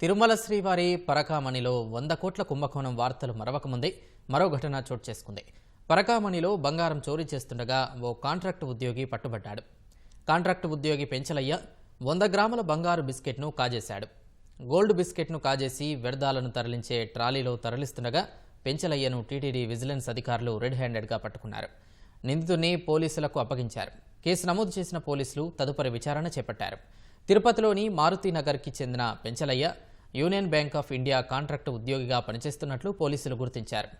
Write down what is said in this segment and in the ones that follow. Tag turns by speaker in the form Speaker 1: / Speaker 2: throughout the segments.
Speaker 1: తిరుమల శ్రీవారి పరకామణిలో వంద కోట్ల కుంభకోణం వార్తలు మరవకముందే మరో ఘటన చోటు చేసుకుంది. పరకామణిలో బంగారం చోరీ చేస్తుండగా ఓ కాంట్రాక్ట్ ఉద్యోగి పట్టుబడ్డాడు. కాంట్రాక్ట్ ఉద్యోగి పెంచలయ్య వంద గ్రాముల బంగారు బిస్కెట్ను కాజేశాడు. గోల్డ్ బిస్కెట్ను కాజేసి వ్యర్థాలను తరలించే ట్రాలీలో తరలిస్తుండగా పెంచలయ్యను టీటీడీ విజిలెన్స్ అధికారులు రెడ్ హ్యాండెడ్గా పట్టుకున్నారు. నిందితుడిని పోలీసులకు అప్పగించారు. కేసు నమోదు చేసిన పోలీసులు తదుపరి విచారణ చేపట్టారు. తిరుపతిలోని మారుతి నగర్కి చెందిన Penchalaiah union bank of India contract ఉద్యోగిగా పనిచేస్తున్నట్లు పోలీసులు గుర్తించారు.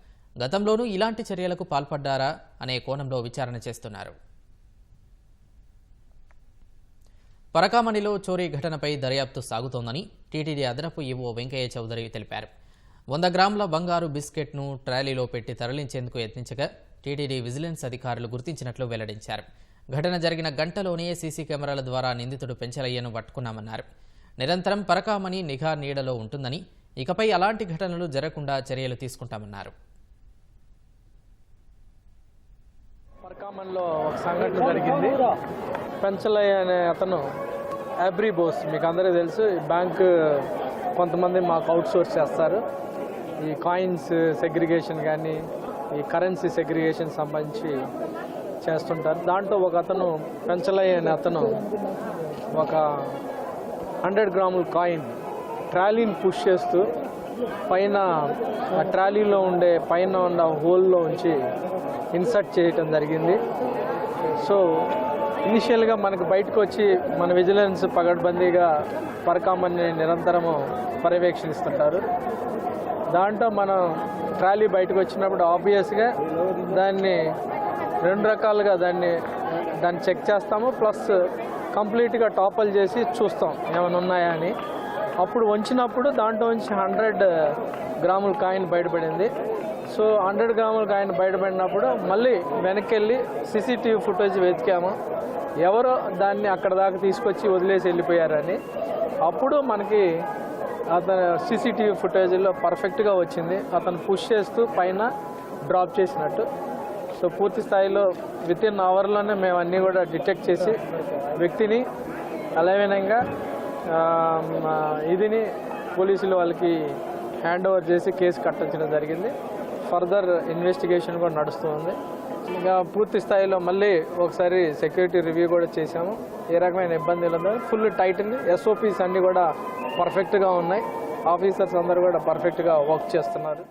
Speaker 1: గతంలోనూ ఇలాంటి చర్యలకు పాల్పడ్డారా అనే కోణంలో విచారణ చేస్తున్నారు. పరకామణిలో చోరీ ఘటనపై దర్యాప్తు సాగుతోందని టీటీడీ అదనపు ఈవో వెంకయ్య చౌదరి తెలిపారు. వంద గ్రాముల బంగారు బిస్కెట్ను ట్రాలీలో పెట్టి తరలించేందుకు యత్నించగా టీటీడీ విజిలెన్స్ అధికారులు గుర్తించినట్లు వెల్లడించారు. ఘటన జరిగిన గంటలోనే సీసీ కెమెరాల ద్వారా నిందితుడు పెంచలయ్యను పట్టుకున్నామన్నారు. నిరంతరం పరకామణి నిఘా నీడలో ఉంటుందని ఇకపై అలాంటి ఘటనలు జరగకుండా చర్యలు తీసుకుంటామన్నారు.
Speaker 2: పరకామన్లో ఒక సంఘటన జరిగింది. పెంచలయ్య అనే అతను అబ్రీ బోస్ మీకు అందరూ తెలుసు ఈ బ్యాంక్ కొంతమంది మాకు అవుట్సోర్స్ చేస్తారు. ఈ కాయిన్స్ సెగ్రిగేషన్ కానీ ఈ కరెన్సీ సెగ్రిగేషన్ సంబంధించి చేస్తుంటారు. దాంట్లో ఒక అతను పెంచలయ్య అనే అతను ఒక హండ్రెడ్ గ్రాముల కాయిన్ ట్రాలీని పుష్ చేస్తూ పైన ఆ ట్రాలీలో ఉండే పైన ఉన్న హోల్లో ఉంచి ఇన్సర్ట్ చేయటం జరిగింది. సో ఇనిషియల్గా మనకు బయటకు వచ్చి మన విజిలెన్స్ పగడ్బందీగా పరకామని నిరంతరము పర్యవేక్షణిస్తుంటారు. దాంట్లో మనం ట్రాలీ బయటకు వచ్చినప్పుడు ఆబ్వియస్గా దాన్ని రెండు రకాలుగా దాన్ని దాన్ని చెక్ చేస్తాము. ప్లస్ కంప్లీట్గా టాపల్ చేసి చూస్తాం ఏమైనా ఉన్నాయా అని. అప్పుడు వంచినప్పుడు దాంట్లో నుంచి హండ్రెడ్ గ్రాముల కాయిన్ బయటపడింది. సో హండ్రెడ్ గ్రాముల కాయిన్ బయటపడినప్పుడు మళ్ళీ వెనక్కి వెళ్ళి సీసీటీవీ ఫుటేజ్ వెతికాము. ఎవరో దాన్ని అక్కడ దాకా తీసుకొచ్చి వదిలేసి వెళ్ళిపోయారని. అప్పుడు మనకి అతను సీసీటీవీ ఫుటేజ్లో పర్ఫెక్ట్గా వచ్చింది. అతను పుష్ చేస్తూ పైన డ్రాప్ చేసినట్టు. సో పూర్తి స్థాయిలో విత్ ఇన్ అవర్లోనే మేము అన్నీ కూడా డిటెక్ట్ చేసి వ్యక్తిని అలవినంగా ఇదిని పోలీసులు వాళ్ళకి హ్యాండ్ ఓవర్ చేసి కేసు కట్టించడం జరిగింది. ఫర్దర్ ఇన్వెస్టిగేషన్ కూడా నడుస్తుంది ఇంకా పూర్తి స్థాయిలో మళ్ళీ ఒకసారి సెక్యూరిటీ రివ్యూ కూడా చేశాము. ఏ రకమైన ఇబ్బందులు ఉందో. ఫుల్ టైట్ని ఎస్ఓపీస్ అన్నీ కూడా పర్ఫెక్ట్గా ఉన్నాయి. ఆఫీసర్స్ అందరూ కూడా పర్ఫెక్ట్గా వర్క్ చేస్తున్నారు.